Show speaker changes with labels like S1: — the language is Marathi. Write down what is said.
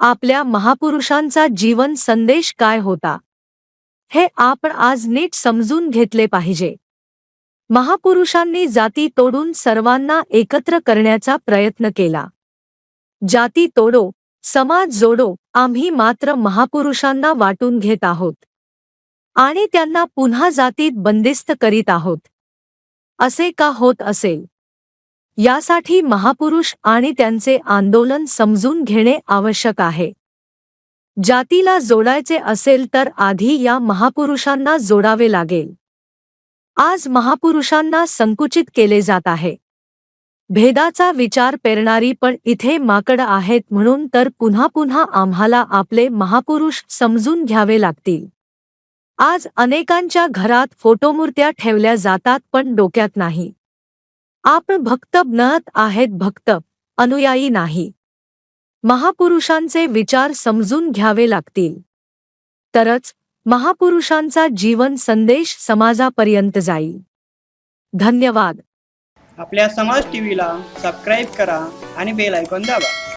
S1: आपल्या महापुरुषांचा जीवन संदेश काय होता? हे आपण आज नीट समजून घेतले पाहिजे. महापुरुषांनी जाती तोडून सर्वांना एकत्र करण्याचा प्रयत्न केला. जाती तोडो समाज जोडो आम्ही मात्र महापुरुषांना वाटून घेत आहोत. आणि त्यांना पुन्हा जातीत बंदिस्त करीत आहोत. असे का होत असेल? यासाठी महापुरुष आणि त्यांचे आंदोलन समजून घेणे आवश्यक आहे. जातीला जोडायचे असेल तर आधी या महापुरुषांना जोडावे लागेल. आज महापुरुषांना संकुचित केले जात आहे. भेदाचा विचार पेरणारी पण इथे माकड आहेत म्हणून तर पुन्हा पुन्हा आम्हाला आपले महापुरुष समजून घ्यावे लागतील. आज अनेकांच्या घरात फोटोमूर्त्या ठेवल्या जातात पण डोक्यात नाही. आपण भक्त बनत आहेत भक्त अनुयायी नाही. महापुरुषांचे विचार समजून घ्यावे लागतील. तरच महापुरुषांचा जीवन संदेश समाजापर्यंत जाईल. धन्यवाद.
S2: आपल्या समाज टीव्हीला सबस्क्राईब करा आणि बेल ऐकून दाबा.